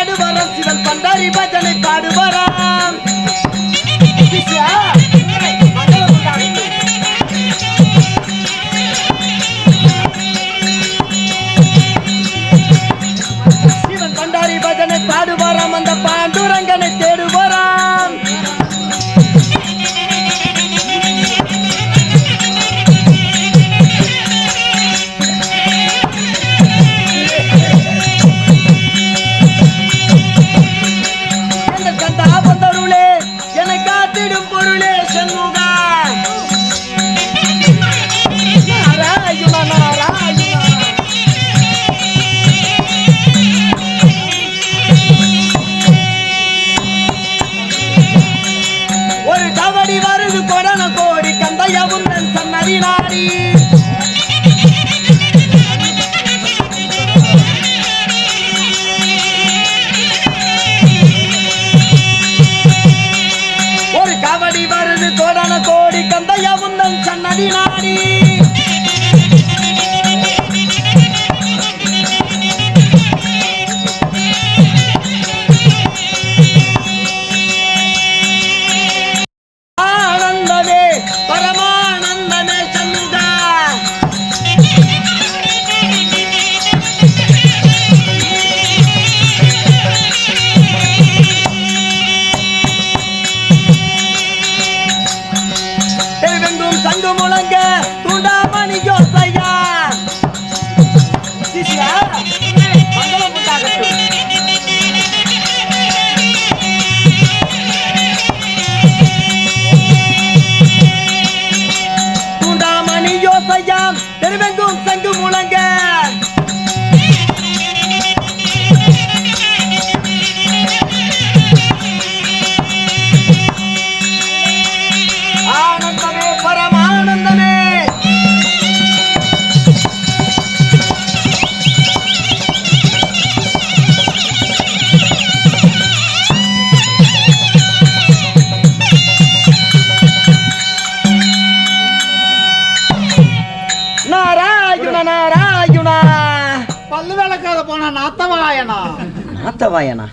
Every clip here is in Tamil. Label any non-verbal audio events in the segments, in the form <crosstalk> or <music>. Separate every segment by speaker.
Speaker 1: பாடுவரம் சிவன் பண்டாரி பஜனை பாடுவரம் <laughs> கோடி கந்தையவும் தன் சன்னதி நாடி அத்தவாயனா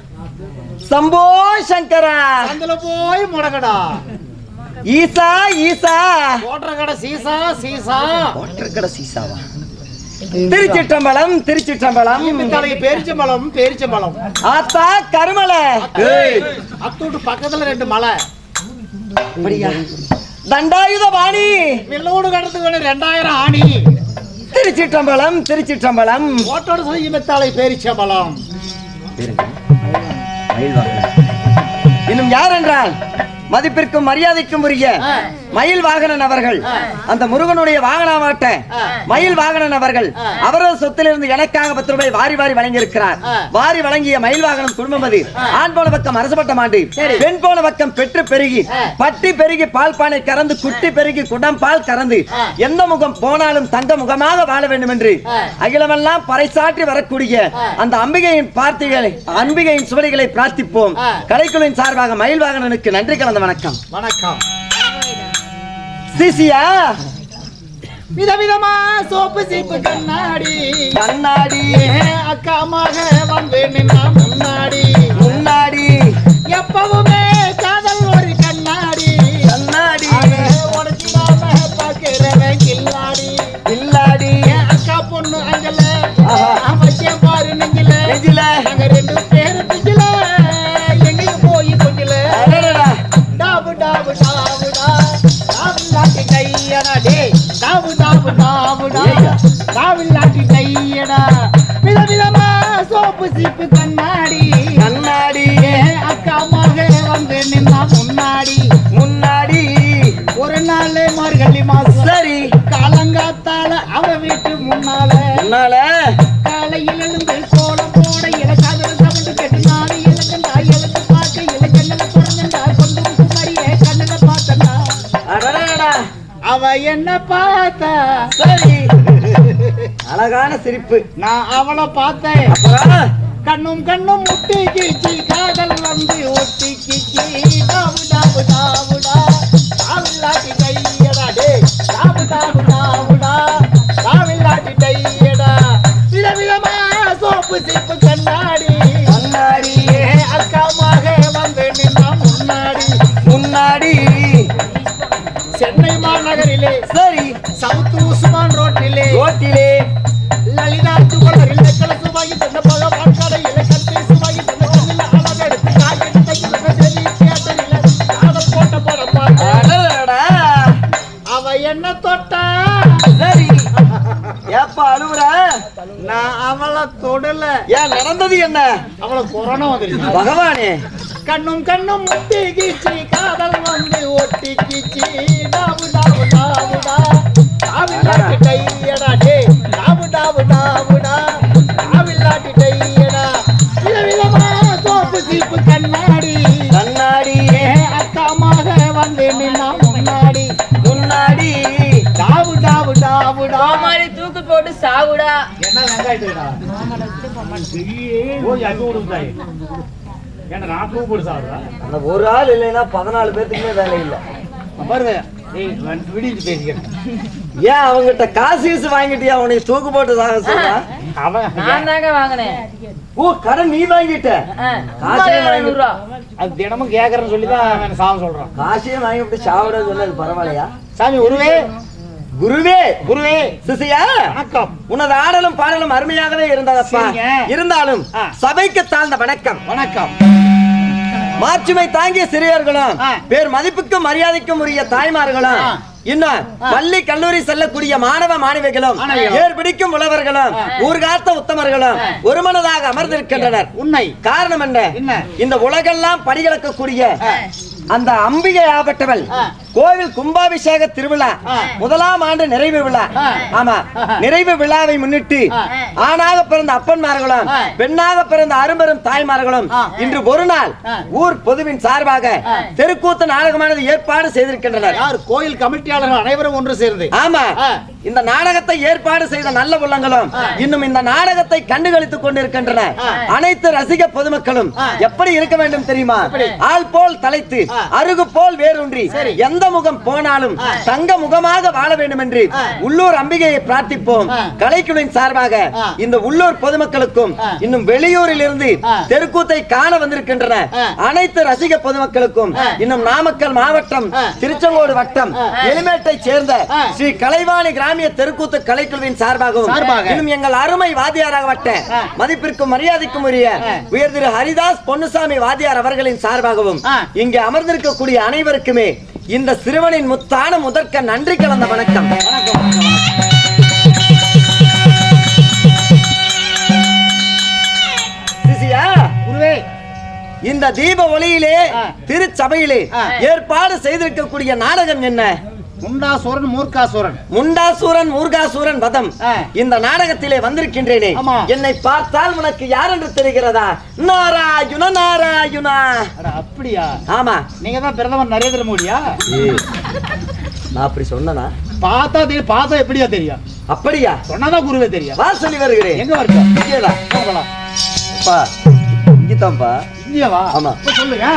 Speaker 1: சம்போ சங்கரா.
Speaker 2: அதுல போய் முடக்கடா
Speaker 1: ஈசா ஈசா.
Speaker 2: ஓட்டுற கடை சீசா சீசா.
Speaker 1: ஒற்றக்கடை சீசாவா? திருச்சிற்றம்பலம் திருச்சிற்றம்பலம்.
Speaker 2: தலைக்கு பேரிச்சம்பழம்
Speaker 1: ஆத்தா கருமலை.
Speaker 2: அத்தூட்டு பக்கத்துல ரெண்டு மலை.
Speaker 1: அப்படியா? தண்டாயுத வாணி
Speaker 2: வில்லோடு கடத்துக்கு ரெண்டாயிரம் ஆணி.
Speaker 1: திருச்சிற்றம்பலம் திருச்சிற்றம்பலம்.
Speaker 2: ஓட்டோடு
Speaker 1: இன்னும் யார் என்றால் மதிப்பிற்கும் மரியாதைக்கும் உரிய. மயில் வாகனன் அவர்கள் அந்த முருகனுடைய வாகனமாட்ட. மயில் வாகனன் அவர்கள். அவரது சொத்திலிருந்து எனக்காக பத்து ரூபாய் வாரி வாரி வழங்கியிருக்கிறார். வாரி வழங்கிய மயில் வாகனம் குடும்பம் அது ஆண் போன பக்கம் அரசப்பட்ட மாண்டு
Speaker 2: சரி.
Speaker 1: பெண் போன பக்கம் பெற்று பெருகி. பட்டி பெருகி பால் பானை கறந்து குட்டி பெருகி குடம் பால் கறந்து. எந்த முகம் போனாலும் தங்க முகமாக வாழ வேண்டும் என்று. அகிலமெல்லாம் பறைசாற்றி வரக்கூடிய. அந்த அம்பிகையின் பார்த்திகளை அம்பிகையின் சுவடிகளை பிரார்த்திப்போம். கலைக்குழுவின் சார்பாக மயில் வாகனனுக்கு நன்றி கலந்த வணக்கம்
Speaker 2: வணக்கம்
Speaker 1: சிசியா
Speaker 2: விதவிதமா சோப்பு சீப்பு கண்ணாடி
Speaker 1: கண்ணாடி
Speaker 2: அக்காமாக வந்து நின்னா முன்னாடி
Speaker 1: முன்னாடி
Speaker 2: எப்பவுமே காதல் ஒரு கண்ணாடி
Speaker 1: கண்ணாடி
Speaker 2: உடைச்சிடாம பார்க்கிறவன் கில்லாடி
Speaker 1: இல்லாடி
Speaker 2: என் அக்கா பொண்ணு அங்கல வச்சேன் பாரு நெஞ்சில
Speaker 1: நெஞ்சில
Speaker 2: நாங்க ரெண்டு பேரு கையடா டே டாபு டாபு டாபுடா
Speaker 1: ஏய்யா.
Speaker 2: டாபுலாட்டி கையடா விதவிதமா சோப்பு சீப்பு கண்ணாடி. என்ன பார்த்தா?
Speaker 1: சரி. அழகான சிரிப்பு.
Speaker 2: நான் அவளை பார்த்தேன். கண்ணும் கண்ணும் முட்டி கிச்சி காதல் வந்து ஒட்டி கிச்சி ரோட்டிலே
Speaker 1: ரோட்டிலே
Speaker 2: லலிதா சுவலரில் தந்த தந்த கண்ணில் காய்கறி காதல் போட்ட அவ என்ன தொட்டா
Speaker 1: சரி ஏப்பா அழுவுற
Speaker 2: நான் அவளை தொடல
Speaker 1: ஏன் நடந்தது என்ன
Speaker 2: அவளை கொரோனா வந்துருச்சு
Speaker 1: பகவானே
Speaker 2: கண்ணும் கண்ணும் முட்டி கீச்சி என்ன வெங்காயத்துடா ஓ அங்க விடுதாய் ஏன்னா நான் பூ போட்டு சாப்பிடுறா.
Speaker 1: அந்த ஒரு ஆள் இல்லைன்னா பதினாலு பேத்துக்குமே வேலை இல்லை.
Speaker 2: பாருங்க ஏய் விடிஞ்சு பேசிக்கிறேன்.
Speaker 1: ஏன் அவங்கிட்ட காசு கீசு வாங்கிட்டியா? உனக்கு தூக்கு போட்டு சாக சொல்றா.
Speaker 2: அவன்
Speaker 3: நான் தாங்க வாங்கினேன்.
Speaker 1: ஓ கடன் நீ வாங்கிட்ட? காசே வாங்கி-
Speaker 3: நூறுரூவா.
Speaker 2: அது தினமும் கேக்குறேன்னு சொல்லி தான் அவன் சாவ சொல்றான்.
Speaker 1: காசையே வாங்கிட்டு சாவிட சொன்னது பரவாயில்லையா?
Speaker 2: சாமி குருவே
Speaker 1: குருவே
Speaker 2: குருவே
Speaker 1: சிசியா?
Speaker 2: வணக்கம்.
Speaker 1: உனது ஆடலும் பாடலும் அருமையாகவே இருந்ததப்பா. இருந்தாலும். சபைக்கு தாழ்ந்த வணக்கம்.
Speaker 2: வணக்கம்.
Speaker 1: மாட்சிமை தாங்கிய சிறியர்களும். பேர் மதிப்புக்கும் மரியாதைக்கும் உரிய தாய்மார்களும். இன்னும் பள்ளி கல்லூரி செல்லக்கூடிய மாணவ மாணவிகளும். ஏர் பிடிக்கும் உழவர்களும் ஊர்காத்த உத்தமர்களும் ஒருமனதாக அமர்ந்திருக்கின்றனர்.
Speaker 2: உண்மை.
Speaker 1: காரணம் என்ன?
Speaker 2: என்ன?
Speaker 1: இந்த உலகெல்லாம் படிகளக்கக்கூடிய அந்த அம்பிகை ஆபட்டவள். கோவில் கும்பாபிஷேக திருவிழா. முதலாம் ஆண்டு நிறைவு விழா. ஆமா நிறைவு விழாவை முன்னிட்டு. ஆணாக பிறந்த அப்பன்மார்களும். பெண்ணாக பிறந்த அரும்பெரும் தாய்மார்களும். இன்று ஒரு நாள். ஊர் பொதுவின் சார்பாக. தெருக்கூத்து நாடகமானது ஏற்பாடு செய்திருக்கின்றனர்
Speaker 2: கோயில் கமிட்டியாளர்கள் அனைவரும் ஒன்று சேர்ந்து
Speaker 1: ஆமா. இந்த நாடகத்தை ஏற்பாடு செய்த நல்ல உள்ளங்களும் இன்னும் இந்த நாடகத்தை கண்டுகளித்துக் கொண்டிருக்கின்றன. அனைத்து ரசிக பொதுமக்களும். எப்படி இருக்க வேண்டும் தெரியுமா? ஆள் போல் தலைத்து. அருகு போல் வேரூன்றி
Speaker 2: சரி.
Speaker 1: எந்த முகம் போனாலும் தங்க முகமாக வாழ வேண்டும் என்று. உள்ளூர் அம்பிகையை பிரார்த்திப்போம். கலைக்குழுவின் சார்பாக. இந்த உள்ளூர் பொதுமக்களுக்கும். இன்னும் வெளியூரில் இருந்து. தெருக்கூத்தை காண வந்திருக்கின்றன. அனைத்து ரசிக பொதுமக்களுக்கும். இன்னும் நாமக்கல் மாவட்டம். திருச்செங்கோடு வட்டம். எலிமேட்டை சேர்ந்த. ஸ்ரீ கலைவாணி கிராமிய தெருக்கூத்து கலைக்குழுவின் சார்பாகவும்
Speaker 2: சார்பாக.
Speaker 1: இன்னும் எங்கள் அருமை வாத்தியாராகப்பட்ட
Speaker 2: ஆ.
Speaker 1: மதிப்பிற்கும் மரியாதைக்கும் உரிய. உயர் திரு ஹரிதாஸ் பொன்னுசாமி வாத்தியார் அவர்களின் சார்பாகவும். இங்கே அமர்ந்திருக்கக்கூடிய அனைவருக்குமே இந்த சிறுவனின் முத்தான முதற்க நன்றி கலந்த வணக்கம் இந்த தீப ஒளியிலே. திருச்சபையிலே. ஏற்பாடு செய்திருக்கக்கூடிய நாடகம் என்ன
Speaker 2: முண்டாசூரன் மூர்க்காசூரன்.
Speaker 1: முண்டாசூரன் மூர்காசூரன் வதம். இந்த நாடகத்திலே வந்திருக்கின்றேனே. என்னை பார்த்தால் உனக்கு யார் என்று தெரிகிறதா? நாராயுண நாராயுணா.
Speaker 2: அப்படியா?
Speaker 1: ஆமா.
Speaker 2: நீங்க தான் பிரதமர் நரேந்திர மோடியா?
Speaker 1: நான் அப்படி சொன்னனா?
Speaker 2: பார்த்தா தெரியும் பார்த்தா எப்படியா தெரியும்?
Speaker 1: அப்படியா?
Speaker 2: சொன்னாதான் குருவே தெரியும்.
Speaker 1: வா சொல்லி வருகிறேன்.
Speaker 2: எங்க வருது
Speaker 1: இங்கேதான்.
Speaker 2: போகலாம்
Speaker 1: அப்பா இங்கதான்ப்பா.
Speaker 2: இங்கேவா?
Speaker 1: ஆமா.
Speaker 2: சொல்லுங்க.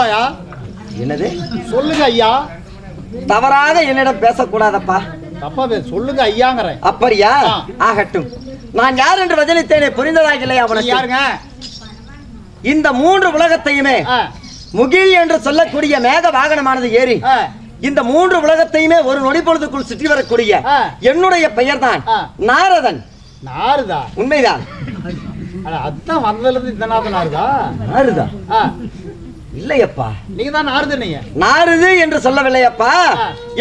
Speaker 2: ஐயா
Speaker 1: என்னது?
Speaker 2: சொல்லுங்க ஐயா.
Speaker 1: தவறாக என்னிடம் பேசக்கூடாதப்பா.
Speaker 2: தப்பா சொல்லுங்க ஐயாங்கிறேன்.
Speaker 1: அப்படியா. ஆகட்டும். நான் யார் என்று வதனித்தேனே புரிந்ததாக இல்லையா அவனுக்கு
Speaker 2: யாருங்க?
Speaker 1: இந்த மூன்று உலகத்தையுமே முகில் என்று சொல்லக்கூடிய மேக வாகனமானது ஏறி இந்த மூன்று உலகத்தையுமே ஒரு நொடி பொழுதுக்குள் சுற்றி வரக்கூடிய. என்னுடைய பெயர்தான்
Speaker 2: ஆ.
Speaker 1: நாரதன்.
Speaker 2: நாருதா?
Speaker 1: உண்மைதான்.
Speaker 2: அட, அதான் வந்ததுல இருந்து இந்த நாருதா?
Speaker 1: நாரதா இல்லையப்பா.
Speaker 2: நீங்க தான் நாருது நீங்க
Speaker 1: நாரது என்று சொல்லவில்லையப்பா.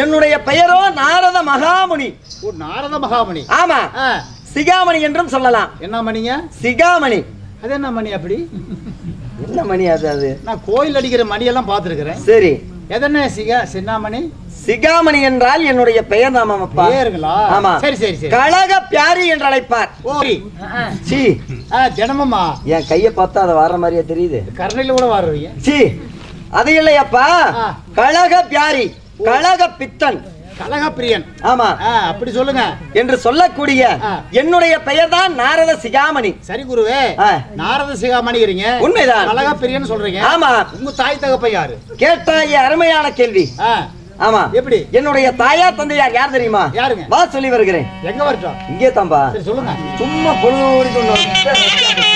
Speaker 1: என்னுடைய பெயரோ நாரத மகாமுனி.
Speaker 2: ஓ நாரத மகாமணி
Speaker 1: ஆமா. சிகாமணி என்றும் சொல்லலாம்.
Speaker 2: என்ன மணிங்க?
Speaker 1: சிகாமணி.
Speaker 2: அது என்ன மணி அப்படி?
Speaker 1: என்ன மணி அது அது?
Speaker 2: நான் கோயில் அடிக்கிற மணியெல்லாம் பார்த்துருக்கிறேன்.
Speaker 1: சரி.
Speaker 2: எதன சிகா சின்னாமணி?
Speaker 1: சிகாமணி என்றால் என்னுடைய பெயர் நாமப்பா
Speaker 2: பேருங்களா
Speaker 1: ஆமா.
Speaker 2: சரி சரி சரி.
Speaker 1: கழக பியாரி என்று அழைப்பார். சி.
Speaker 2: ஆ தினமும்மா
Speaker 1: என் கைய பார்த்தா அது வர்ற மாதிரியே தெரியுது.
Speaker 2: கருணையில கூட வர்றீங்க
Speaker 1: சி. அது இல்லையப்பா. கழக பியாரி கழக பித்தன்.
Speaker 2: கலகப்பிரியன்
Speaker 1: ஆமா.
Speaker 2: அப்படி சொல்லுங்க.
Speaker 1: என்று சொல்லக்கூடிய. என்னுடைய பெயர் தான் நாரத சிகாமணி.
Speaker 2: சரி குருவே. நாரத சிகாமணிக்கிறீங்க
Speaker 1: உண்மைதான்.
Speaker 2: கலகப்பிரியன் சொல்றீங்க.
Speaker 1: ஆமா.
Speaker 2: உங்க தாய் தகப்ப யாரு?
Speaker 1: கேட்டாய அருமையான கேள்வி. ஆமா.
Speaker 2: எப்படி?
Speaker 1: என்னுடைய தாயார் தந்தையார் யார் தெரியுமா?
Speaker 2: யாருங்க?
Speaker 1: வா சொல்லி வருகிறேன்.
Speaker 2: எங்க வரட்டும்?
Speaker 1: இங்கே
Speaker 2: சரி சொல்லுங்க.
Speaker 1: சும்மா பொழுது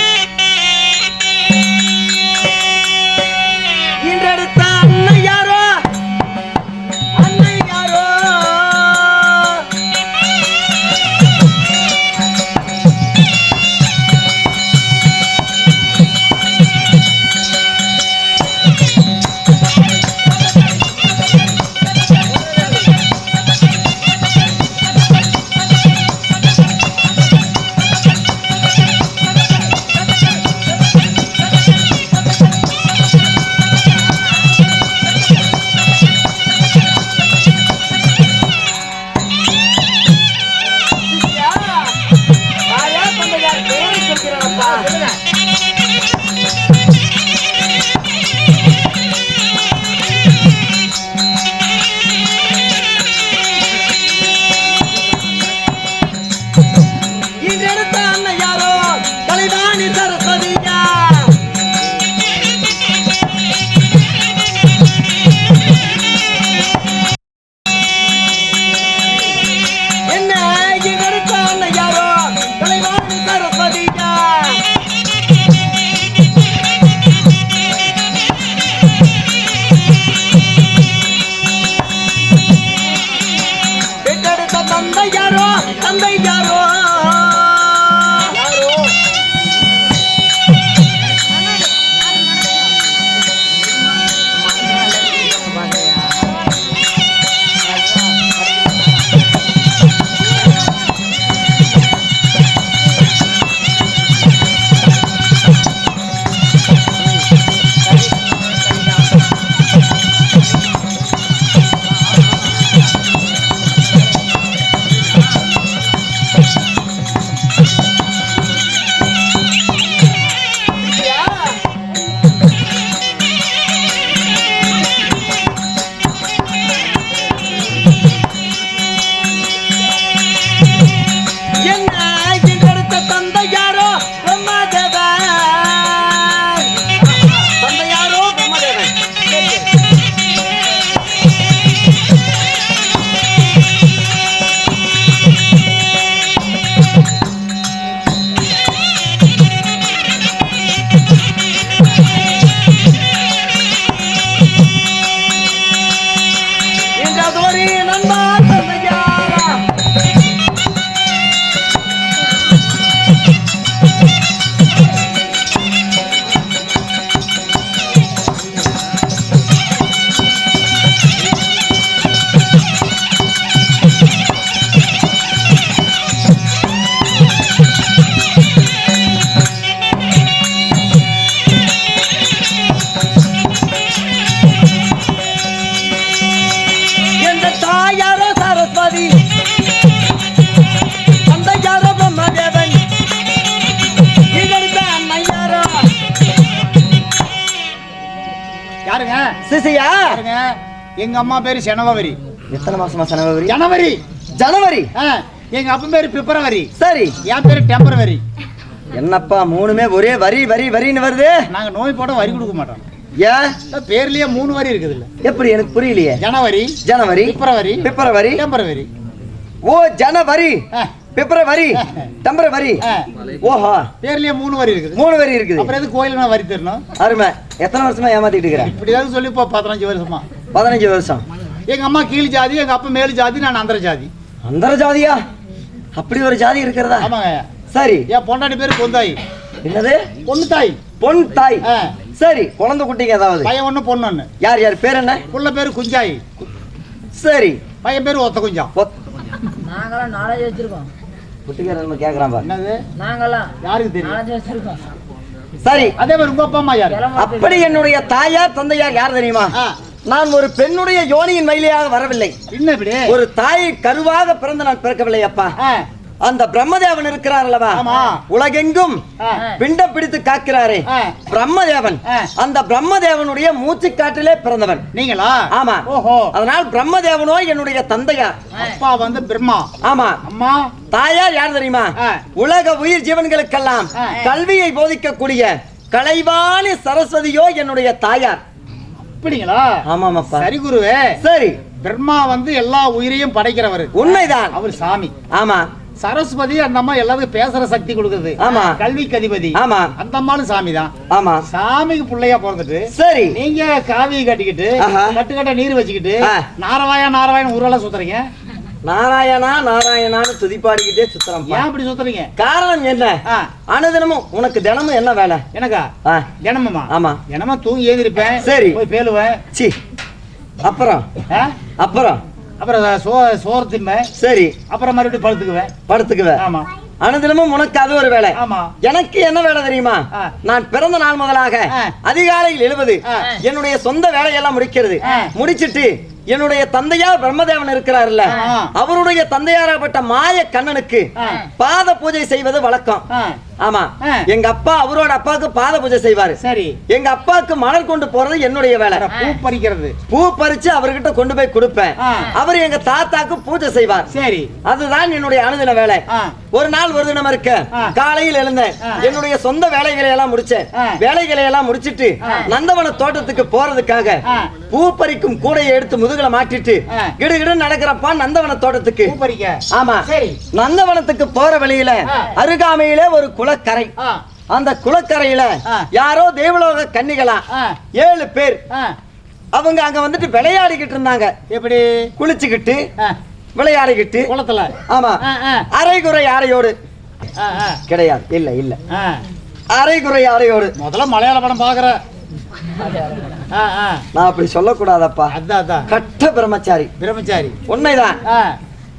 Speaker 2: எங்க அம்மா பேரு செனவரி.
Speaker 1: எத்தனை மாசமா ஜனவரி.
Speaker 2: ஜனவரி?
Speaker 1: ஜனவரி
Speaker 2: எங்க அப்பா பேரு பிப்ரவரி.
Speaker 1: சரி.
Speaker 2: என் பேரு டெம்பரவரி.
Speaker 1: என்னப்பா மூணுமே ஒரே வரி வரி வரின்னு வருது?
Speaker 2: நாங்க நோய் போட வரி கொடுக்க மாட்டோம்.
Speaker 1: ஏன்
Speaker 2: பேர்லயே மூணு வரி இருக்குது இல்ல
Speaker 1: எப்படி எனக்கு புரியலையே?
Speaker 2: ஜனவரி
Speaker 1: ஜனவரி
Speaker 2: பிப்ரவரி
Speaker 1: பிப்ரவரி.
Speaker 2: டெம்பரவரி.
Speaker 1: ஓ ஜனவரி பிப்ரவரி டெம்பரவரி. ஓஹோ.
Speaker 2: பேர்லயே மூணு வரி இருக்குது.
Speaker 1: மூணு வரி இருக்குது.
Speaker 2: அப்புறம் எது நான் வரி தரணும்?
Speaker 1: அருமை. எத்தனை வருஷமா ஏமாத்திட்டு இருக்கிறேன்
Speaker 2: இப்படியாவது சொல்லி இப்போ பதினஞ்சு வருஷமா.
Speaker 1: பதினஞ்சு வருஷம்.
Speaker 2: எங்க அம்மா கீழ் ஜாதி எங்க அப்பா மேல் ஜாதி நான் அந்தர ஜாதி.
Speaker 1: அந்த ஜாதியா? அப்படி ஒரு ஜாதி இருக்கிறதா?
Speaker 2: ஆமாங்க.
Speaker 1: சரி.
Speaker 2: என் பொண்டாட்டி பேரு பொந்தாய்
Speaker 1: என்னது?
Speaker 2: பொண்ணு தாய்.
Speaker 1: பொன் தாய்.
Speaker 2: ஆ.
Speaker 1: சரி குழந்தை குட்டிங்க ஏதாவது?
Speaker 2: பையன் ஒண்ணு பொண்ணு ஒண்ணு.
Speaker 1: யார் யார்? பேர் என்ன?
Speaker 2: புள்ள பேரு குஞ்சாய்.
Speaker 1: சரி.
Speaker 2: பையன் பேரு ஒத்த குஞ்சம்
Speaker 1: ஒத்-
Speaker 3: நாங்கெல்லாம் நாலேஜ் வச்சிருக்கோம்.
Speaker 1: கேக்குறான் பாரு.
Speaker 2: என்னது?
Speaker 3: நாங்கெல்லாம்
Speaker 2: யாருக்கு தெரியும்?
Speaker 3: நாலேஜ் வச்சிருக்கோம்.
Speaker 1: சரி.
Speaker 2: அதே மாதிரி உங்க அப்பா அம்மா யாரு?
Speaker 1: அப்படி என்னுடைய தாயார் தந்தையார் யார் தெரியுமா. நான் ஒரு பெண்ணுடைய யோனியின் வழியாக வரவில்லை.
Speaker 2: என்ன
Speaker 1: ஒரு தாய் கருவாக பிறந்து நான் பிறக்கவில்லை அப்பா. அந்த பிரம்மதேவன் இருக்கிறார் அல்லவா. உலகெங்கும் பிண்டம் பிடித்து காக்கிறாரே. பிரம்மதேவன். அந்த பிரம்மதேவனுடைய மூச்சுக்காட்டிலே பிறந்தவன்.
Speaker 2: நீங்களா?
Speaker 1: ஆமா.
Speaker 2: ஓஹோ.
Speaker 1: அதனால் பிரம்மதேவனோ என்னுடைய தந்தையார்.
Speaker 2: அப்பா வந்து பிரம்மா.
Speaker 1: ஆமா.
Speaker 2: அம்மா.
Speaker 1: தாயார் யார் தெரியுமா. உலக உயிர் ஜீவன்களுக்கெல்லாம். கல்வியை போதிக்கக்கூடிய கலைவாணி சரஸ்வதியோ என்னுடைய தாயார்.
Speaker 2: அப்படிங்களா
Speaker 1: ஆமாமாப்பா.
Speaker 2: சரி குருவே
Speaker 1: சரி.
Speaker 2: பிரம்மா வந்து எல்லா உயிரையும் படைக்கிறவர்.
Speaker 1: உண்மைதான்.
Speaker 2: அவர் சாமி.
Speaker 1: ஆமா.
Speaker 2: சரஸ்வதி அந்த அம்மா எல்லாத்துக்கும் பேசுற சக்தி கொடுக்குது.
Speaker 1: ஆமா.
Speaker 2: கல்விக்கு அதிபதி.
Speaker 1: ஆமா.
Speaker 2: அந்த அம்மாலும் சாமி தான்
Speaker 1: ஆமா.
Speaker 2: சாமிக்கு பிள்ளையா பிறந்துட்டு
Speaker 1: சரி.
Speaker 2: நீங்க காவியை கட்டிக்கிட்டு
Speaker 1: ஆஹா.
Speaker 2: கட்டு கட்ட நீர் வச்சுக்கிட்டு. நாரவாயா நாரவாயன் ஊரெல்லாம் சுத்துறீங்க.
Speaker 1: நாராயணா நாராயணான்னு துதிப்பாடிக்கிட்டே சுத்துறோம்
Speaker 2: ஏன் இப்படி சுத்துறீங்க?
Speaker 1: காரணம் என்ன? அனுதினமும் உனக்கு தினமும் என்ன வேலை?
Speaker 2: எனக்கா தினமுமா?
Speaker 1: ஆமா.
Speaker 2: தினமும் தூங்கி ஏந்திருப்பேன்
Speaker 1: சரி.
Speaker 2: போய் பேலுவேன்.
Speaker 1: சி. அப்புறம்? அப்புறம்?
Speaker 2: அப்புறம் சோ சோறு திம்பேன்
Speaker 1: சரி.
Speaker 2: அப்புறம் மறுபடியும் படுத்துக்குவேன்.
Speaker 1: படுத்துக்குவேன்
Speaker 2: ஆமா.
Speaker 1: அனுதினமும் உனக்கு அது ஒரு வேலை.
Speaker 2: ஆமா.
Speaker 1: எனக்கு என்ன வேலை தெரியுமா. நான் பிறந்த நாள் முதலாக. அதிகாலையில் எழுவது. என்னுடைய சொந்த வேலையெல்லாம் முடிக்கிறது. முடிச்சிட்டு என்னுடைய தந்தையார் பிரம்மதேவன் இருக்கிறார்ல. அவருடைய தந்தையாராகப்பட்ட மாய கண்ணனுக்கு. பாத பூஜை செய்வது வழக்கம் ஆமா. எங்க அப்பா அவரோட அப்பாவுக்கு பாத பூஜை செய்வாரு
Speaker 2: சரி
Speaker 1: எங்க அப்பாவுக்கு மலர் கொண்டு போறது என்னுடைய வேலை
Speaker 2: பூ பறிக்கிறது
Speaker 1: பூ பறிச்சு அவர்கிட்ட கொண்டு போய் கொடுப்பேன். அவர் எங்க தாத்தாக்கு பூஜை செய்வார்
Speaker 2: சரி
Speaker 1: அதுதான் என்னுடைய அனுதின வேலை. ஒரு நாள் ஒரு தினம் இருக்க. காலையில் எழுந்தேன். என்னுடைய சொந்த வேலைகளை எல்லாம் முடிச்சேன். வேலைகளை எல்லாம் முடிச்சிட்டு. நந்தவன தோட்டத்துக்கு போறதுக்காக. பூ பறிக்கும் கூடையை எடுத்து முதுகுல மாட்டிட்டு. கிடுகிடு நடக்கிறப்பா நந்தவன தோட்டத்துக்கு ஆமா நந்தவனத்துக்கு போற வழியில. அருகாமையிலே ஒரு குளக்கரை. அந்த குளக்கரையில. யாரோ தேவலோக கன்னிகளா? ஏழு பேர். அவங்க அங்க வந்துட்டு விளையாடிக்கிட்டு இருந்தாங்க.
Speaker 2: எப்படி?
Speaker 1: குளிச்சுக்கிட்டு விளையாடிக்கிட்டு.
Speaker 2: குளத்துல?
Speaker 1: ஆமா. அரைகுறை
Speaker 2: ஆ,
Speaker 1: கிடையாது. இல்ல இல்ல. அரைகுறை ஆடையோடு.
Speaker 2: முதல்ல மலையாள படம் பாக்குற.
Speaker 1: நான் அப்படி சொல்லக்கூடாதப்பா.
Speaker 2: அதான்
Speaker 1: கட்ட பிரம்மச்சாரி.
Speaker 2: பிரம்மச்சாரி.
Speaker 1: உண்மைதான்.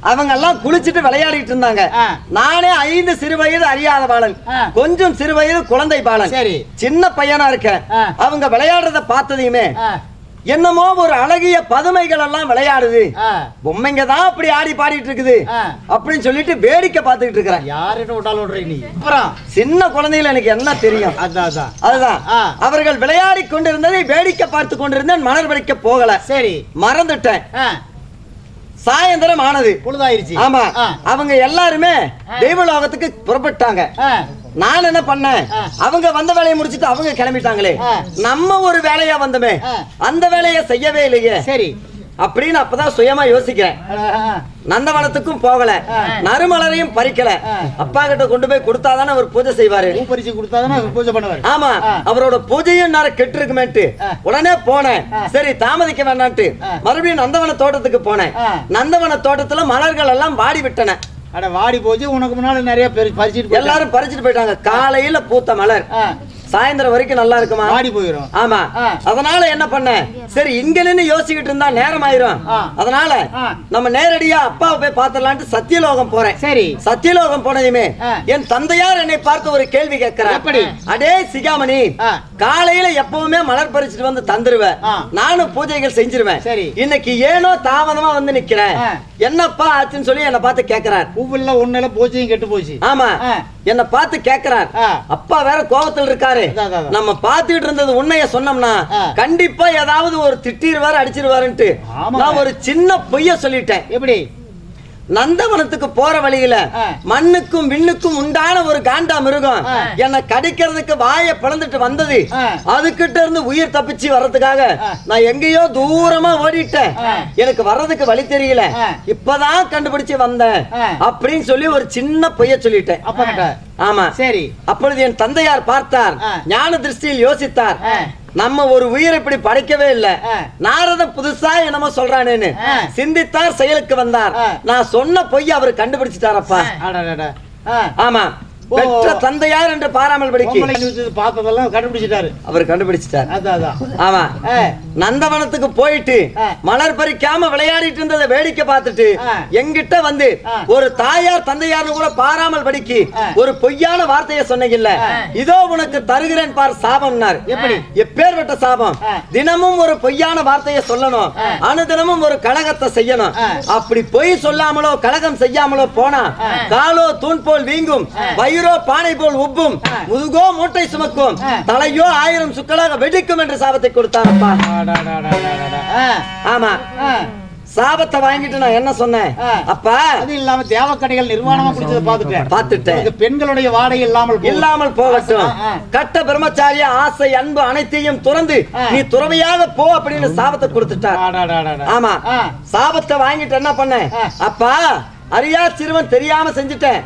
Speaker 1: அவங்க எல்லாம் குளிச்சிட்டு விளையாடிட்டு இருந்தாங்க. நானே ஐந்து சிறு வயது அறியாத பாலன். கொஞ்சம் சிறு வயது குழந்தை பாலன்.
Speaker 2: சரி.
Speaker 1: சின்ன பையனா இருக்கேன்.
Speaker 2: ஆ.
Speaker 1: அவங்க விளையாடுறத பார்த்ததையுமே என்னமோ ஒரு அழகிய பதுமைகள் எல்லாம் விளையாடுது. பொம்மைங்க தான் அப்படி ஆடி பாடிட்டு இருக்குது. அப்படின்னு சொல்லிட்டு வேடிக்கை பார்த்துக்கிட்டு இருக்கிறேன்.
Speaker 2: யார்கிட்ட விட்டாலும் நீ? அப்புறம்?
Speaker 1: சின்ன குழந்தையில எனக்கு என்ன தெரியும்? அதுதான்.
Speaker 2: ஆ.
Speaker 1: அவர்கள் விளையாடி கொண்டிருந்ததை வேடிக்கை பார்த்து கொண்டிருந்தேன். மலர் படிக்க போகல.
Speaker 2: சரி.
Speaker 1: மறந்துட்டேன். சாயந்தரம் ஆனது.
Speaker 2: பொழுதாயிருச்சு.
Speaker 1: ஆமா. அவங்க எல்லாருமே தெய்வலோகத்துக்கு புறப்பட்டாங்க. நான் என்ன பண்ணேன். அவங்க வந்த வேலையை முடிச்சிட்டு அவங்க கிளம்பிட்டாங்களே. நம்ம ஒரு வேலையா வந்தோமே. அந்த வேலையை செய்யவே இல்லையே.
Speaker 2: சரி.
Speaker 1: அப்படின்னு அப்பதான் சுயமா யோசிக்கிறேன் நந்தவனத்துக்கும் போகல. நறுமலரையும் பறிக்கல. அப்பா கிட்ட கொண்டு போய் கொடுத்தாதானே அவர் பூஜை செய்வாரு
Speaker 2: பூ பறிச்சு கொடுத்தாதானே பூஜை பண்ணுவாரு
Speaker 1: ஆமா. அவரோட பூஜையும் நேரம் கெட்டு இருக்குமேட்டு. உடனே போனேன். சரி தாமதிக்க வேண்டாம்ட்டு
Speaker 2: ஆ.
Speaker 1: மறுபடியும் நந்தவன தோட்டத்துக்கு போனேன். நந்தவன தோட்டத்துல மலர்கள் எல்லாம் வாடி விட்டன
Speaker 2: அட வாடி போச்சு உனக்கு முன்னால நிறைய பேர் பறிச்சிட்டு.
Speaker 1: எல்லாரும் பறிச்சுட்டு போயிட்டாங்க காலையில பூத்த மலர் சாயந்தரம் வரைக்கும் நல்லா இருக்குமா
Speaker 2: வாடி போயிடும்
Speaker 1: ஆமா. அதனால என்ன பண்ணேன் சரி இங்க நின்னு யோசிச்சுக்கிட்டு இருந்தா நேரம் ஆயிரும். அதனால. நம்ம நேரடியா அப்பாவை போய் பார்த்தலான்ட்டு சத்தியலோகம் போறேன்
Speaker 2: சரி
Speaker 1: சத்தியலோகம் போனதுமே. என் தந்தையார் என்னை பார்த்து ஒரு கேள்வி கேட்கிறார்
Speaker 2: எப்படி?
Speaker 1: அடே சிகாமணி. காலையில எப்பவுமே மலர் பறிச்சுட்டு வந்து தந்துருவேன். நானும் பூஜைகள் செஞ்சிருவேன்
Speaker 2: சரி.
Speaker 1: இன்னைக்கு ஏனோ தாமதமா வந்து நிக்கிறேன். என்னப்பா ஆச்சுன்னு சொல்லி என்னை பார்த்து கேட்கிறார்
Speaker 2: பூவில்ல ஒண்ணுல பூச்சையும் கெட்டு போச்சு
Speaker 1: ஆமா. என்னை பார்த்து கேட்கிறார்
Speaker 2: ஆ.
Speaker 1: அப்பா வேற கோபத்தில் இருக்காரு
Speaker 2: அதான்.
Speaker 1: நம்ம பார்த்துக்கிட்டு இருந்தது உண்மைய சொன்னோம்னா. கண்டிப்பா ஏதாவது ஒரு திட்டிருவாரு அடிச்சிருவாருன்ட்டு. நான் ஒரு சின்ன பொய்ய சொல்லிட்டேன்
Speaker 2: எப்படி
Speaker 1: நந்தவனத்துக்கு போற வழியில. மண்ணுக்கும் விண்ணுக்கும் உண்டான ஒரு காண்டா மிருகம். என்னை கடிக்கிறதுக்கு வாயை பிளந்துட்டு வந்தது. அதுகிட்ட இருந்து உயிர் தப்பிச்சு வர்றதுக்காக. நான் எங்கேயோ தூரமா ஓடிட்டேன். எனக்கு வர்றதுக்கு வழி தெரியல. இப்பதான் கண்டுபிடிச்சு வந்தேன். அப்படின்னு சொல்லி ஒரு சின்ன பொய்ய சொல்லிட்டேன் ஆமா
Speaker 2: சரி
Speaker 1: அப்பொழுது என் தந்தையார் பார்த்தார். ஞான திருஷ்டியில் யோசித்தார். நம்ம ஒரு உயிரை இப்படி படைக்கவே இல்ல
Speaker 2: ஆ.
Speaker 1: நாரதன் புதுசா என்னமோ சொல்றானேன்னு. சிந்தித்தார் செயலுக்கு வந்தார். நான் சொன்ன பொய் அவர் கண்டுபிடிச்சிட்டாரப்பா. ஆமா. பெற்ற தந்தையார் என்று பாராமல் படிக்கு.
Speaker 2: பார்த்ததெல்லாம் கண்டுபிடிச்சிட்டாரு.
Speaker 1: அவர் கண்டுபிடிச்சிட்டார். ஆமா. நந்தவனத்துக்கு போயிட்டு. மலர் பறிக்காம விளையாடிட்டு இருந்ததை வேடிக்கை பார்த்துட்டு. எங்கிட்ட வந்து. ஒரு தாயார் தந்தையார்னு கூட பாராமல் படிக்கு. ஒரு பொய்யான வார்த்தையை சொன்னீங்கல்ல. இதோ உனக்கு தருகிறேன் பார் சாபம்னார்.
Speaker 2: எப்படி?
Speaker 1: எப்பேர்பட்ட சாபம்?
Speaker 2: ஆ.
Speaker 1: தினமும் ஒரு பொய்யான வார்த்தையை சொல்லணும். அனுதினமும் ஒரு கழகத்தை செய்யணும். அப்படி பொய் சொல்லாமலோ கழகம் செய்யாமலோ போனா காலோ தூண் போல் வீங்கும். வயிறோ பானை போல் உப்பும் முதுகோ மூட்டை சுமக்கும். தலையோ ஆயிரம் சுக்கலாக வெடிக்கும் என்ற சாபத்தை கொடுத்தாரப்பா. ஆமா. சாபத்தை வாங்கிட்டு நான் என்ன சொன்னேன். அப்பா
Speaker 2: அது இல்லாம தேவக்கடைகள் நிர்வாணமா குடிச்சதை பார்த்துட்டேன் உங்களுக்கு பெண்களுடைய வாடகை இல்லாமல்.
Speaker 1: இல்லாமல் போகட்டும். கட்ட பிரம்மச்சாரிய ஆசை அன்பு அனைத்தையும் துறந்து. நீ துறவையாக போ அப்படின்னு சாபத்தை கொடுத்துட்டார்
Speaker 2: அடடடடட.
Speaker 1: ஆமா. சாபத்தை வாங்கிட்டு என்ன பண்ணேன்
Speaker 2: ஆ.
Speaker 1: அப்பா அறியா சிறுவன் தெரியாம செஞ்சுட்டேன்.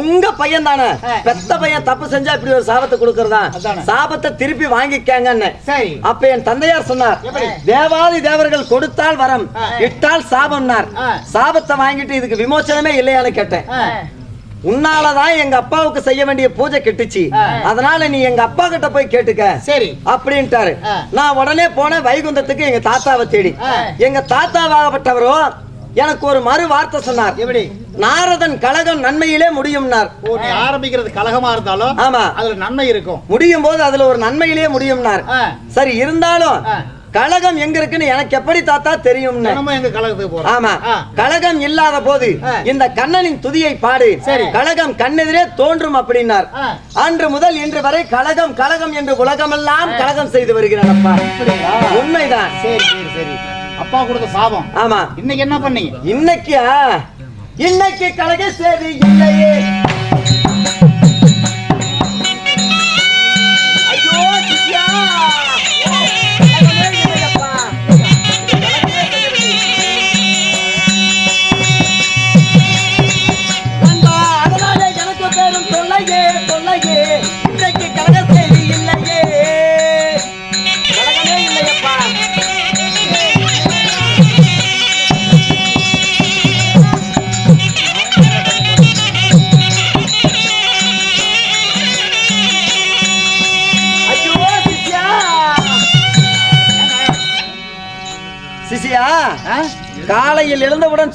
Speaker 1: உங்க பையன் தானே. பெத்த பையன் தப்பு செஞ்சா இப்படி ஒரு சாபத்தை கொடுக்கறதா. சாபத்தை திருப்பி வாங்கிக்கங்கன்னு அப்ப என் தந்தையார் சொன்னார்? தேவாதி தேவர்கள் கொடுத்தால் வரம். இட்டால் சாபம்னார். சாபத்தை வாங்கிட்டு இதுக்கு விமோசனமே இல்லையான்னு கேட்டேன். உன்னாலதான் எங்க அப்பாவுக்கு செய்ய வேண்டிய பூஜை கெட்டுச்சு. அதனால நீ எங்க அப்பா கிட்ட போய் கேட்டுக்க
Speaker 2: சரி
Speaker 1: அப்படின்ட்டாரு. நான் உடனே போனேன் வைகுந்தத்துக்கு எங்க தாத்தாவை தேடி. எங்க தாத்தாவாகப்பட்டவரோ எனக்கு ஒரு மறு வார்த்தை சொன்னார்.
Speaker 2: எப்படி?
Speaker 1: நாரதன் கழகம் நன்மையிலே முடியும்னார்.
Speaker 2: ஆரம்பிக்கிறது கலகமா இருந்தாலும்
Speaker 1: ஆமா.
Speaker 2: அதுல நன்மை இருக்கும்.
Speaker 1: முடியும் போது அதுல ஒரு நன்மையிலே முடியும்னார். சரி இருந்தாலும். கழகம் எங்க இருக்குன்னு எனக்கு எப்படி தாத்தா
Speaker 2: போறோம்.
Speaker 1: ஆமா. கழகம் இல்லாத போது. இந்த கண்ணனின் துதியை பாடு.
Speaker 2: சரி.
Speaker 1: கழகம் கண்ணெதிரே தோன்றும் அப்படின்னார். அன்று முதல் இன்று வரை கழகம் கழகம் என்று உலகமெல்லாம் கழகம் செய்து வருகிறார்? உண்மைதான்.
Speaker 2: சரி சரி சரி. அப்பா கொடுத்த சாபம்.
Speaker 1: ஆமா.
Speaker 2: இன்னைக்கு என்ன பண்ணீங்க?
Speaker 1: இன்னைக்கு? இன்னைக்கு கழக செய்தி இல்லையே.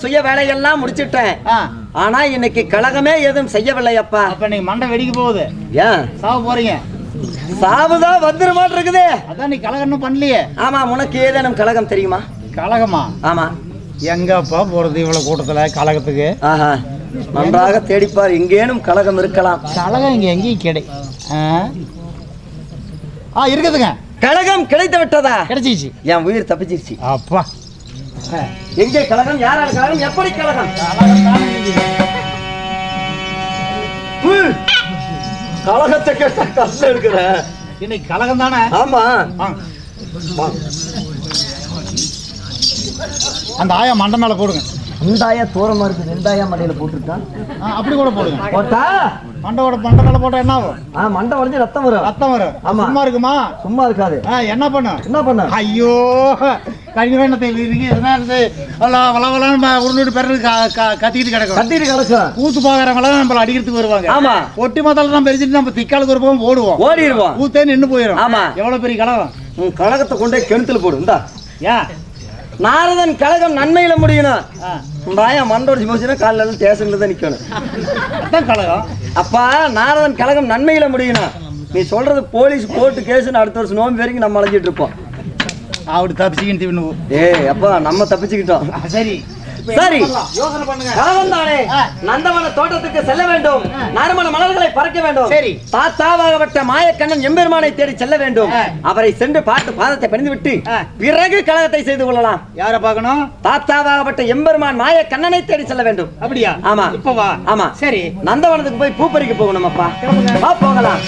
Speaker 1: சுய வேலையெல்லாம் முடிச்சிட்டேன். ஆனா இன்னைக்கு கழகமே எதுவும் செய்யவில்லை அப்பா
Speaker 2: அப்ப நீங்க மண்டை வெடிக்க போகுது.
Speaker 1: ஏன்
Speaker 2: சாவ போறீங்க.
Speaker 1: சாவுதான் வந்துருமாட்டு இருக்குதே
Speaker 2: அதான் நீ இன்னும் பண்ணலையே.
Speaker 1: ஆமா உனக்கு ஏதேனும் கழகம் தெரியுமா?
Speaker 2: கலகமா
Speaker 1: ஆமா.
Speaker 2: எங்கப்பா போறது இவ்வளவு கூட்டத்துல கலகத்துக்கு
Speaker 1: ஆஹா. நன்றாக தேடிப்பார். இங்கேனும் கழகம் இருக்கலாம்.
Speaker 2: கலகம் இங்க எங்கேயும் கிடை ஆ? ஆ இருக்குதுங்க.
Speaker 1: கழகம் கிடைத்து விட்டதா?
Speaker 2: கிடைச்சிச்சு.
Speaker 1: என் உயிர் தப்பிச்சிருச்சு.
Speaker 2: அப்பா.
Speaker 1: எங்கே கழகம்? யாரால கழகம்? எப்படி கழகம்? கழகத்தை கேட்டா கஷ்டம் இருக்கிற
Speaker 2: இன்னைக்கு கலகம் தானே?
Speaker 1: ஆமா.
Speaker 2: அந்த ஆயா மண்டை மேல போடுங்க.
Speaker 1: ரெண்டாயா தூரமா இருக்கு ரெண்டாயா மண்டையில போட்டுருக்கான்
Speaker 2: அப்படி கூட போடுங்க.
Speaker 1: போட்டா?
Speaker 2: மண்டோட மண்டை மேல போட்டா என்ன ஆகும்?
Speaker 1: ஆ மண்டை உடஞ்சு ரத்தம் வரும்.
Speaker 2: ரத்தம் வரும்.
Speaker 1: ஆமா.
Speaker 2: சும்மா இருக்குமா?
Speaker 1: சும்மா இருக்காது.
Speaker 2: ஆ, என்ன பண்ணும்
Speaker 1: என்ன பண்ண?
Speaker 2: ஐயோ வேணத்தில் இருக்கு எதனா இருந்து வளவலான்னு உருண்டு பேர் கத்திக்கிட்டு கிடக்கும்.
Speaker 1: கட்டிட்டு கிடக்கும்.
Speaker 2: கூத்து பாக்குறவங்களாம் நம்மள அடிக்கிறதுக்கு வருவாங்க.
Speaker 1: ஆமா.
Speaker 2: ஒட்டி மத்தால நம்ம எரிச்சிட்டு நம்ம திக்காலுக்கு ஒரு பக்கம் ஓடுவோம்.
Speaker 1: ஓடிடுவோம்.
Speaker 2: கூத்தே நின்னு போயிடும்
Speaker 1: ஆமா.
Speaker 2: எவ்வளவு பெரிய கலகம்?
Speaker 1: உன் கழகத்தை கொண்டே கிணத்துல போடு இந்தா.
Speaker 2: ஏன்
Speaker 1: நாரதன் கழகம் நன்மையில முடியணும். ராயா மண்டோடிச்சு போச்சுன்னா காலையில ஸ்டேஷன்ல தான் நிக்கணும்.
Speaker 2: அதான் கலகம்
Speaker 1: அப்பா நாரதன் கழகம் நன்மையில முடியணும் நீ சொல்றது போலீஸ் கோர்ட்டு கேஸ்னு அடுத்த வருஷம் நோம்பு வரைக்கும் நம்ம அழைஞ்சிட்டு இருப்போம்.
Speaker 2: அப்படி தப்பிச்சுக்கின்னு தின்னு
Speaker 1: ஏய் அப்பா நம்ம தப்பிச்சுக்கிட்டோம்.
Speaker 2: சரி.
Speaker 1: சரி.
Speaker 2: யோசனை பண்ணுங்க.
Speaker 1: கலகம் தானே
Speaker 2: ஆ.
Speaker 1: நந்தவன தோட்டத்துக்கு செல்ல வேண்டும். நறுமண மலர்களை பறக்க வேண்டும்.
Speaker 2: சரி.
Speaker 1: தாத்தாவாகப்பட்ட மாயக்கண்ணன் எம்பெருமானை தேடி செல்ல வேண்டும். அவரை சென்று பார்த்து பாதத்தை பணிந்து விட்டு. பிறகு கழகத்தை செய்து கொள்ளலாம்.
Speaker 2: யார பார்க்கணும்?
Speaker 1: தாத்தாவாகப்பட்ட எம்பெருமான் மாய கண்ணனை தேடி செல்ல வேண்டும்.
Speaker 2: அப்படியா?
Speaker 1: ஆமா.
Speaker 2: இப்ப வா.
Speaker 1: ஆமா.
Speaker 2: சரி.
Speaker 1: நந்தவனத்துக்கு போய் பூ பறிக்க போகணும் அப்பா போகலாம்.